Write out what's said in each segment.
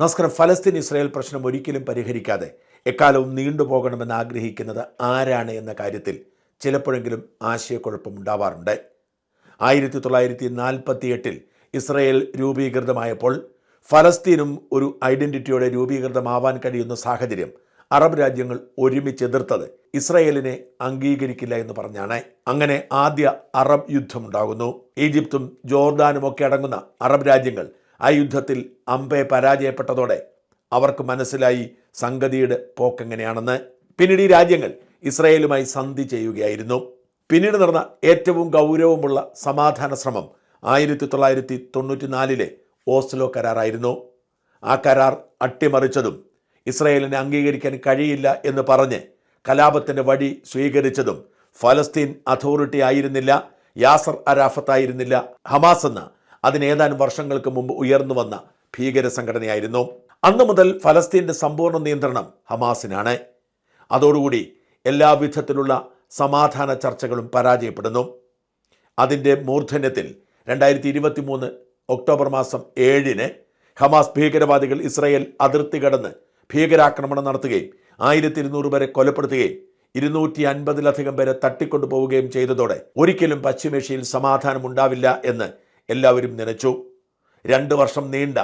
നമസ്കാരം. ഫലസ്തീൻ ഇസ്രായേൽ പ്രശ്നം ഒരിക്കലും പരിഹരിക്കാതെ എക്കാലവും നീണ്ടുപോകണമെന്ന് ആഗ്രഹിക്കുന്നത് ആരാണ് എന്ന കാര്യത്തിൽ ചിലപ്പോഴെങ്കിലും ആശയക്കുഴപ്പമുണ്ടാവാറുണ്ട്. ആയിരത്തി തൊള്ളായിരത്തി നാൽപ്പത്തി എട്ടിൽ ഇസ്രയേൽ രൂപീകൃതമായപ്പോൾ ഫലസ്തീനും ഒരു ഐഡന്റിറ്റിയോടെ രൂപീകൃതമാവാൻ കഴിയുന്ന സാഹചര്യം അറബ് രാജ്യങ്ങൾ ഒരുമിച്ച് എതിർത്തത് ഇസ്രയേലിനെ അംഗീകരിക്കില്ല എന്ന് പറഞ്ഞാണ്. അങ്ങനെ ആദ്യ അറബ് യുദ്ധമുണ്ടാകുന്നു. ഈജിപ്തും ജോർദാനും ഒക്കെ അടങ്ങുന്ന അറബ് രാജ്യങ്ങൾ ആ യുദ്ധത്തിൽ അമ്പെ പരാജയപ്പെട്ടതോടെ അവർക്ക് മനസ്സിലായി സംഗതിയുടെ പോക്കെങ്ങനെയാണെന്ന് പിന്നീട് ഈ രാജ്യങ്ങൾ ഇസ്രായേലുമായി സന്ധി ചെയ്യുകയായിരുന്നു. പിന്നീട് നടന്ന ഏറ്റവും ഗൗരവമുള്ള സമാധാന ശ്രമം ആയിരത്തി തൊള്ളായിരത്തി തൊണ്ണൂറ്റിനാലിലെ ഓസ്ലോ കരാറായിരുന്നു. ആ കരാർ അട്ടിമറിച്ചതും ഇസ്രായേലിനെ അംഗീകരിക്കാൻ കഴിയില്ല എന്ന് പറഞ്ഞ് കലാപത്തിന്റെ വഴി സ്വീകരിച്ചതും ഫലസ്തീൻ അതോറിറ്റി ആയിരുന്നില്ല യാസർ അരാഫത്ത് ആയിരുന്നില്ല ഹമാസ് എന്ന അതിനേതാനും വർഷങ്ങൾക്ക് മുമ്പ് ഉയർന്നു വന്ന ഭീകര സംഘടനയായിരുന്നു അന്നു മുതൽ ഫലസ്തീന്റെ സമ്പൂർണ നിയന്ത്രണം ഹമാസിനാണ്. അതോടുകൂടി എല്ലാ വിധത്തിലുള്ള സമാധാന ചർച്ചകളും പരാജയപ്പെടുന്നു. അതിന്റെ മൂർധന്യത്തിൽ രണ്ടായിരത്തി ഇരുപത്തി മൂന്ന് ഒക്ടോബർ മാസം ഏഴിന് ഹമാസ് ഭീകരവാദികൾ ഇസ്രായേൽ അതിർത്തി കടന്ന് ഭീകരാക്രമണം നടത്തുകയും ആയിരത്തി ഇരുന്നൂറ് പേരെ കൊലപ്പെടുത്തുകയും ഇരുന്നൂറ്റി അൻപതിലധികം പേരെ തട്ടിക്കൊണ്ടുപോവുകയും ചെയ്തതോടെ ഒരിക്കലും പശ്ചിമേഷ്യയിൽ സമാധാനം ഉണ്ടാവില്ല എന്ന് എല്ലാവരും നനച്ചു. രണ്ട് വർഷം നീണ്ട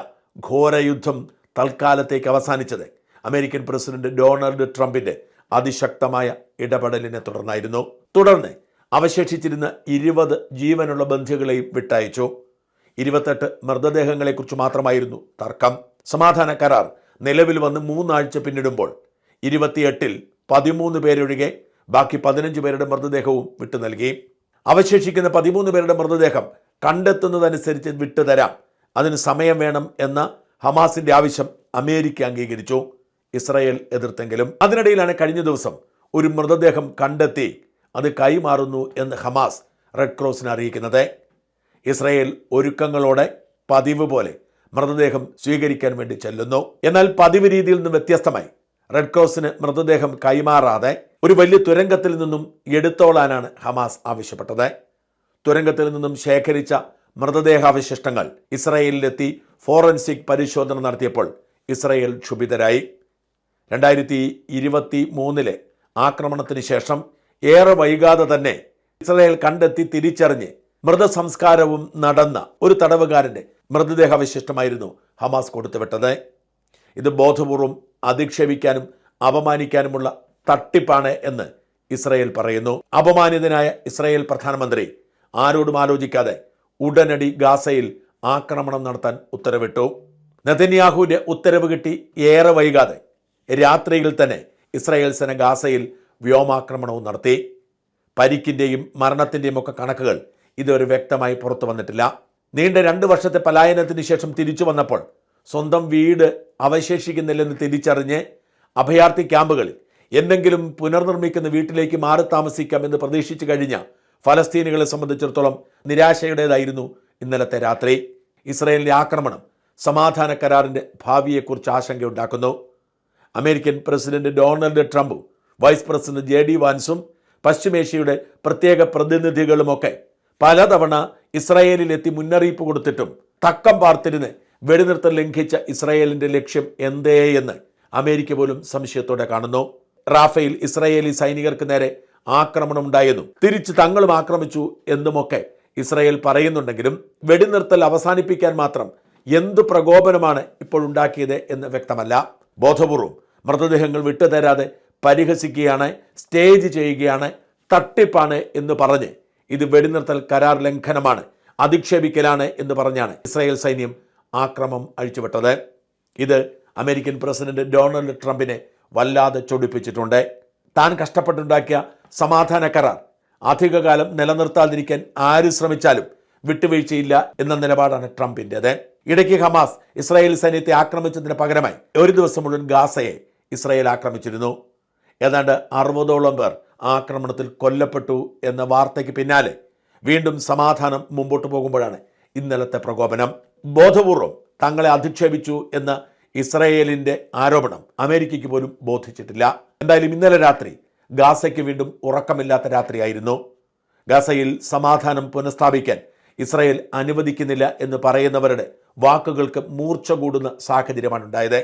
ഘോരയുദ്ധം തൽക്കാലത്തേക്ക് അവസാനിച്ചത് അമേരിക്കൻ പ്രസിഡന്റ് ഡൊണാൾഡ് ട്രംപിന്റെ അതിശക്തമായ ഇടപെടലിനെ തുടർന്നായിരുന്നു. തുടർന്ന് അവശേഷിച്ചിരുന്ന ഇരുപത് ജീവനുള്ള ബന്ധികളെയും വിട്ടയച്ചു. ഇരുപത്തെട്ട് മൃതദേഹങ്ങളെക്കുറിച്ച് മാത്രമായിരുന്നു തർക്കം. സമാധാന കരാർ നിലവിൽ വന്ന് മൂന്നാഴ്ച പിന്നിടുമ്പോൾ ഇരുപത്തിയെട്ടിൽ പതിമൂന്ന് പേരൊഴികെ ബാക്കി പതിനഞ്ച് പേരുടെ മൃതദേഹവും വിട്ടു നൽകി. അവശേഷിക്കുന്ന പതിമൂന്ന് പേരുടെ മൃതദേഹം കണ്ടെത്തുന്നതനുസരിച്ച് വിട്ടുതരാം. അതിന് സമയം വേണം എന്ന ഹമാസിന്റെ ആവശ്യം അമേരിക്ക അംഗീകരിച്ചു. ഇസ്രായേൽ എതിർത്തെങ്കിലും അതിനിടയിലാണ് കഴിഞ്ഞ ദിവസം ഒരു മൃതദേഹം കണ്ടെത്തി അത് കൈമാറുന്നു എന്ന് ഹമാസ് റെഡ് ക്രോസിനെ അറിയിക്കുന്നത്. ഇസ്രായേൽ ഒരുക്കങ്ങളോടെ പതിവ് പോലെ മൃതദേഹം സ്വീകരിക്കാൻ വേണ്ടി ചെല്ലുന്നു. എന്നാൽ പതിവ് രീതിയിൽ നിന്ന് വ്യത്യസ്തമായി റെഡ് ക്രോസിന് മൃതദേഹം കൈമാറാതെ ഒരു വലിയ തുരങ്കത്തിൽ നിന്നും എടുത്തോളാനാണ് ഹമാസ് ആവശ്യപ്പെട്ടത്. തുരങ്കത്തിൽ നിന്നും ശേഖരിച്ച മൃതദേഹാവശിഷ്ടങ്ങൾ ഇസ്രയേലിലെത്തി ഫോറൻസിക് പരിശോധന നടത്തിയപ്പോൾ ഇസ്രയേൽ ക്ഷുഭിതരായി. രണ്ടായിരത്തി ഇരുപത്തി മൂന്നിലെ ആക്രമണത്തിന് ശേഷം ഏറെ വൈകാതെ തന്നെ ഇസ്രയേൽ കണ്ടെത്തി തിരിച്ചറിഞ്ഞ് മൃതസംസ്കാരവും നടന്ന ഒരു തടവുകാരന്റെ മൃതദേഹാവശിഷ്ടമായിരുന്നു ഹമാസ് കൊടുത്തുവിട്ടത്. ഇത് ബോധപൂർവം അധിക്ഷേപിക്കാനും അപമാനിക്കാനുമുള്ള തട്ടിപ്പാണ് എന്ന് ഇസ്രയേൽ പറയുന്നു. അപമാനിതനായ ഇസ്രയേൽ പ്രധാനമന്ത്രി ആരോടും ആലോചിക്കാതെ ഉടനടി ഗാസയിൽ ആക്രമണം നടത്താൻ ഉത്തരവിട്ടു. നെതന്യാഹുവിന്റെ ഉത്തരവ് കിട്ടി ഏറെ വൈകാതെ. രാത്രിയിൽ തന്നെ ഇസ്രായേൽ സേന ഗാസയിൽ വ്യോമാക്രമണവും നടത്തി. പരിക്കിന്റെയും മരണത്തിന്റെയും ഒക്കെ കണക്കുകൾ ഇതുവരെ വ്യക്തമായി പുറത്തു വന്നിട്ടില്ല. നീണ്ട രണ്ട് വർഷത്തെ പലായനത്തിന് ശേഷം തിരിച്ചു വന്നപ്പോൾ സ്വന്തം വീട് അവശേഷിക്കുന്നില്ലെന്ന് തിരിച്ചറിഞ്ഞ് അഭയാർത്ഥി ക്യാമ്പുകളിൽ എന്തെങ്കിലും പുനർനിർമ്മിക്കുന്ന വീട്ടിലേക്ക് മാറി താമസിക്കാം എന്ന് പ്രതീക്ഷിച്ചു കഴിഞ്ഞ ഫലസ്തീനുകളെ സംബന്ധിച്ചിടത്തോളം നിരാശയുടേതായിരുന്നു ഇന്നലത്തെ രാത്രി. ഇസ്രയേലിന്റെ ആക്രമണം സമാധാന കരാറിന്റെ ഭാവിയെക്കുറിച്ച് ആശങ്കയുണ്ടാക്കുന്നു. അമേരിക്കൻ പ്രസിഡന്റ് ഡൊണാൾഡ് ട്രംപും വൈസ് പ്രസിഡന്റ് ജെ ഡി വാൻസും പശ്ചിമേഷ്യയുടെ പ്രത്യേക പ്രതിനിധികളുമൊക്കെ പലതവണ ഇസ്രയേലിലെത്തി മുന്നറിയിപ്പ് കൊടുത്തിട്ടും തക്കം പാർത്തിരുന്ന് വെടിനിർത്തൽ ലംഘിച്ച ഇസ്രായേലിന്റെ ലക്ഷ്യം എന്തേ എന്ന് അമേരിക്ക പോലും സംശയത്തോടെ കാണുന്നു. റാഫേൽ ഇസ്രയേലി സൈനികർക്ക് നേരെ ആക്രമണം ഉണ്ടായെന്നും തിരിച്ച് തങ്ങളും ആക്രമിച്ചു എന്നുമൊക്കെ ഇസ്രായേൽ പറയുന്നുണ്ടെങ്കിലും വെടിനിർത്തൽ അവസാനിപ്പിക്കാൻ മാത്രം എന്ത് പ്രകോപനമാണ് ഇപ്പോൾ ഉണ്ടാക്കിയത് എന്ന് വ്യക്തമല്ല. ബോധപൂർവം മൃതദേഹങ്ങൾ വിട്ടുതരാതെ പരിഹസിക്കുകയാണ് സ്റ്റേജ് ചെയ്യുകയാണ് തട്ടിപ്പാണ് എന്ന് പറഞ്ഞ് ഇത് വെടിനിർത്തൽ കരാർ ലംഘനമാണ് അധിക്ഷേപിക്കലാണ് എന്ന് പറഞ്ഞാണ് ഇസ്രായേൽ സൈന്യം ആക്രമം അഴിച്ചുവിട്ടത്. ഇത് അമേരിക്കൻ പ്രസിഡന്റ് ഡൊണാൾഡ് ട്രംപിനെ വല്ലാതെ ചൊടിപ്പിച്ചിട്ടുണ്ട്. താൻ കഷ്ടപ്പെട്ടുണ്ടാക്കിയ സമാധാന കരാർ. അധികകാലം നിലനിർത്താതിരിക്കാൻ ആര് ശ്രമിച്ചാലും വിട്ടുവീഴ്ചയില്ല എന്ന നിലപാടാണ് ട്രംപിന്റെത് ഇടയ്ക്ക് ഹമാസ് ഇസ്രായേൽ സൈന്യത്തെ ആക്രമിച്ചതിന് പകരമായി ഒരു ദിവസം മുഴുവൻ ഗാസയെ ഇസ്രായേൽ ആക്രമിച്ചിരുന്നു. ഏതാണ്ട് അറുപതോളം പേർ ആക്രമണത്തിൽ കൊല്ലപ്പെട്ടു എന്ന വാർത്തയ്ക്ക് പിന്നാലെ വീണ്ടും സമാധാനം മുമ്പോട്ട് പോകുമ്പോഴാണ് ഇന്നലത്തെ പ്രകോപനം. ബോധപൂർവം തങ്ങളെ അധിക്ഷേപിച്ചു എന്ന ഇസ്രയേലിന്റെ ആരോപണം അമേരിക്കയ്ക്ക് പോലും ബോധിച്ചിട്ടില്ല. എന്തായാലും ഇന്നലെ രാത്രി ഗാസയ്ക്ക് വീണ്ടും ഉറക്കമില്ലാത്ത രാത്രിയായിരുന്നു. ഗാസയിൽ സമാധാനം പുനഃസ്ഥാപിക്കാൻ ഇസ്രായേൽ അനുവദിക്കുന്നില്ല എന്ന് പറയുന്നവരുടെ വാക്കുകൾക്ക് മൂർച്ച കൂടുന്ന സാഹചര്യമാണ് ഉണ്ടായത്.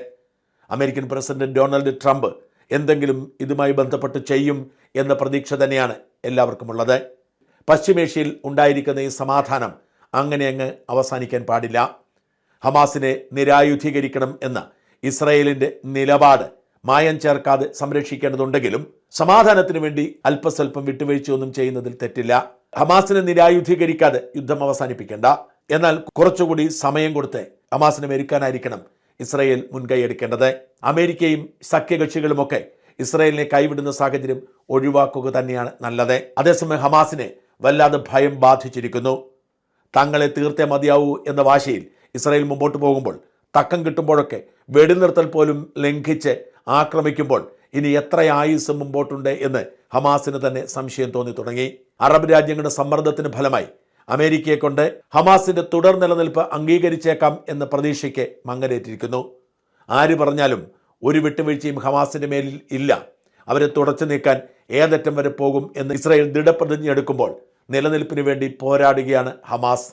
അമേരിക്കൻ പ്രസിഡന്റ് ഡൊണാൾഡ് ട്രംപ് എന്തെങ്കിലും ഇതുമായി ബന്ധപ്പെട്ട് ചെയ്യും എന്ന പ്രതീക്ഷ തന്നെയാണ് എല്ലാവർക്കുമുള്ളത് പശ്ചിമേഷ്യയിൽ ഉണ്ടായിരിക്കുന്ന ഈ സമാധാനം അങ്ങനെ അങ്ങ് അവസാനിക്കാൻ പാടില്ല. ഹമാസിനെ നിരായുധീകരിക്കണം എന്ന ഇസ്രയേലിന്റെ നിലപാട് മായം ചേർക്കാതെ സംരക്ഷിക്കേണ്ടതുണ്ടെങ്കിലും സമാധാനത്തിന് വേണ്ടി അല്പസ്വല്പം വിട്ടുവീഴ്ചയൊന്നും ചെയ്യുന്നതിൽ തെറ്റില്ല. ഹമാസിനെ നിരായുധീകരിക്കാതെ യുദ്ധം അവസാനിപ്പിക്കേണ്ട. എന്നാൽ കുറച്ചുകൂടി സമയം കൊടുത്ത് ഹമാസിനെ മെരുക്കാനായിരിക്കണം ഇസ്രയേൽ മുൻകൈയെടുക്കേണ്ടത് അമേരിക്കയും സഖ്യകക്ഷികളുമൊക്കെ ഇസ്രായേലിനെ കൈവിടുന്ന സാഹചര്യം ഒഴിവാക്കുക തന്നെയാണ് നല്ലത്. അതേസമയം ഹമാസിനെ വല്ലാതെ ഭയം ബാധിച്ചിരിക്കുന്നു. തങ്ങളെ തീർത്തേ മതിയാവൂ എന്ന വാശിയിൽ ഇസ്രായേൽ മുമ്പോട്ട് പോകുമ്പോൾ തക്കം കിട്ടുമ്പോഴൊക്കെ വെടിനിർത്തൽ പോലും ലംഘിച്ച് ആക്രമിക്കുമ്പോൾ ഇനി എത്ര ആയുസ് മുമ്പോട്ടുണ്ട് എന്ന് ഹമാസിന് തന്നെ സംശയം തോന്നി തുടങ്ങി. അറബ് രാജ്യങ്ങളുടെ സമ്മർദ്ദത്തിന് ഫലമായി അമേരിക്കയെ കൊണ്ട് ഹമാസിന്റെ തുടർ നിലനിൽപ്പ് അംഗീകരിച്ചേക്കാം എന്ന പ്രതീക്ഷയ്ക്ക് മങ്ങലേറ്റിരിക്കുന്നു. ആര് പറഞ്ഞാലും ഒരു വിട്ടുവീഴ്ചയും ഹമാസിന്റെ മേലിൽ ഇല്ല. അവരെ തുടച്ചു നീക്കാൻ ഏതറ്റം വരെ പോകും എന്ന് ഇസ്രായേൽ ദൃഢപ്രതിജ്ഞ എടുക്കുമ്പോൾ നിലനിൽപ്പിന് വേണ്ടി പോരാടുകയാണ് ഹമാസ്.